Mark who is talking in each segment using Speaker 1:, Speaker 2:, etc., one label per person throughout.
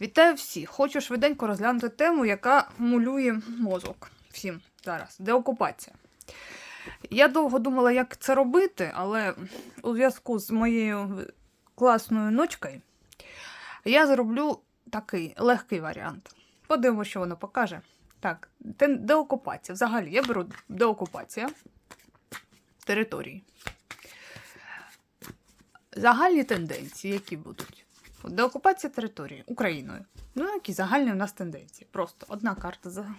Speaker 1: Вітаю всіх! Хочу швиденько розглянути тему, яка мулює мозок всім зараз. Деокупація. Я довго думала, як це робити, але у зв'язку з моєю класною ночкою я зроблю такий легкий варіант. Подивимося, що воно покаже. Так, деокупація. Взагалі, я беру деокупація території. Загальні тенденції, які будуть. Деокупація території Україною. Ну, які загальні у нас тенденції. Просто одна карта за.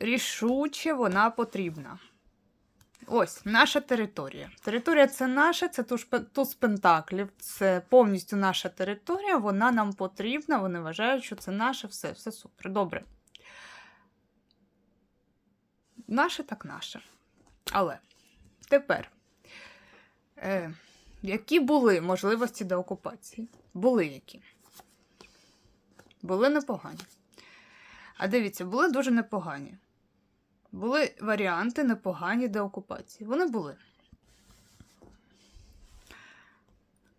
Speaker 1: Рішуче вона потрібна. Ось наша територія. Територія це наша, це туз пентаклів, це повністю наша територія, вона нам потрібна, вони вважають, що це наше, все, все супер. Добре. Наше так наше. Але тепер. Е, які були можливості деокупації? Були які? Були непогані. А дивіться, були дуже непогані. Були варіанти непогані деокупації. Вони були.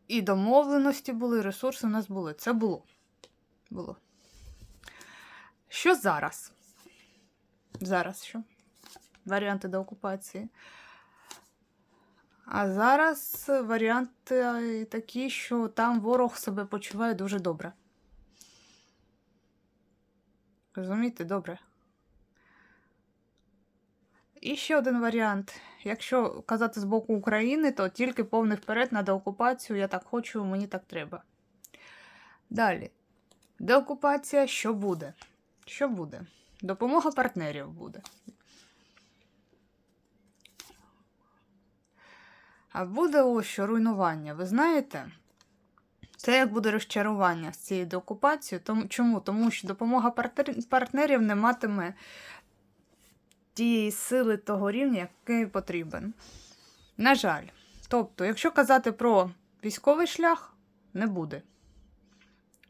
Speaker 1: І домовленості були, ресурси у нас були. Це було. Було. Що зараз? Зараз що? Варіанти деокупації. А зараз варіанти е, такі, що там ворог себе почуває дуже добре. Розумієте, добре. І ще один варіант. Якщо казати з боку України, то тільки повний вперед на деокупацію. Я так хочу, мені так треба. Далі. Деокупація що буде? Що буде? Допомога партнерів буде. А буде ось що руйнування. Ви знаєте? Це як буде розчарування з цією деокупацією. Чому? Тому що допомога партнерів не матиме тієї сили того рівня, який потрібен. На жаль. Тобто, якщо казати про військовий шлях, не буде.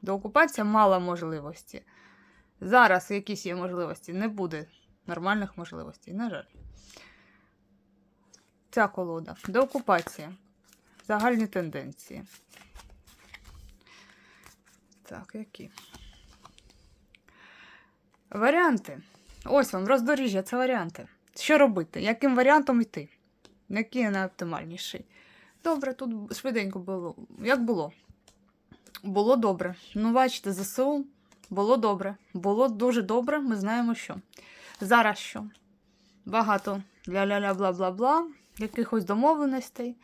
Speaker 1: Деокупація мала можливості. Зараз якісь є можливості, не буде нормальних можливостей. На жаль. Ця колода. Деокупація. Загальні тенденції. Так, які? Варіанти. Ось вам, роздоріжжя, це варіанти. Що робити? Яким варіантом йти? Який найоптимальніший? Добре, тут швиденько було. Як було? Було добре. Ну, бачите, ЗСУ було добре. Було дуже добре, ми знаємо що. Зараз що? Багато ля-ля-ля, бла-бла-бла, якихось домовленостей.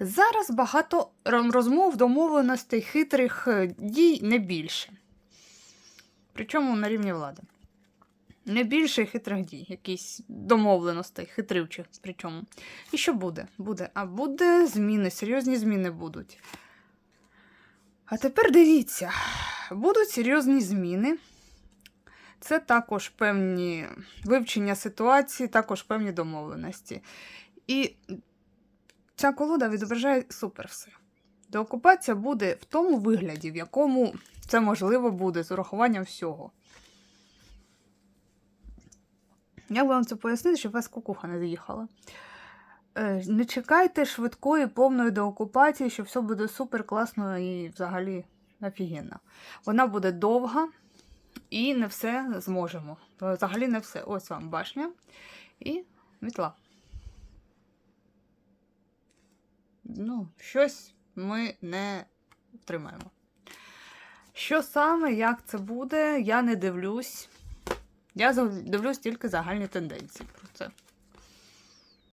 Speaker 1: Зараз багато розмов, домовленостей, хитрих е, дій не більше. Причому на рівні влади. Не більше хитрих дій, якісь домовленостей, хитривчих. Причому. І що буде? Буде. А буде зміни, серйозні зміни будуть. А тепер дивіться, будуть серйозні зміни. Це також певні вивчення ситуації, також певні домовленості. І ця колода відображає супер все. Деокупація буде в тому вигляді, в якому це можливо буде з урахуванням всього. Як вам це пояснити, щоб вас кукуха не заїхала? Е, Не чекайте швидкої повної деокупації, що все буде супер класно і взагалі офігенно. Вона буде довга і не все зможемо. Взагалі не все. Ось вам башня і мітла. Ну, щось ми не втримаємо. Що саме, як це буде, я не дивлюсь. Я дивлюсь тільки загальні тенденції.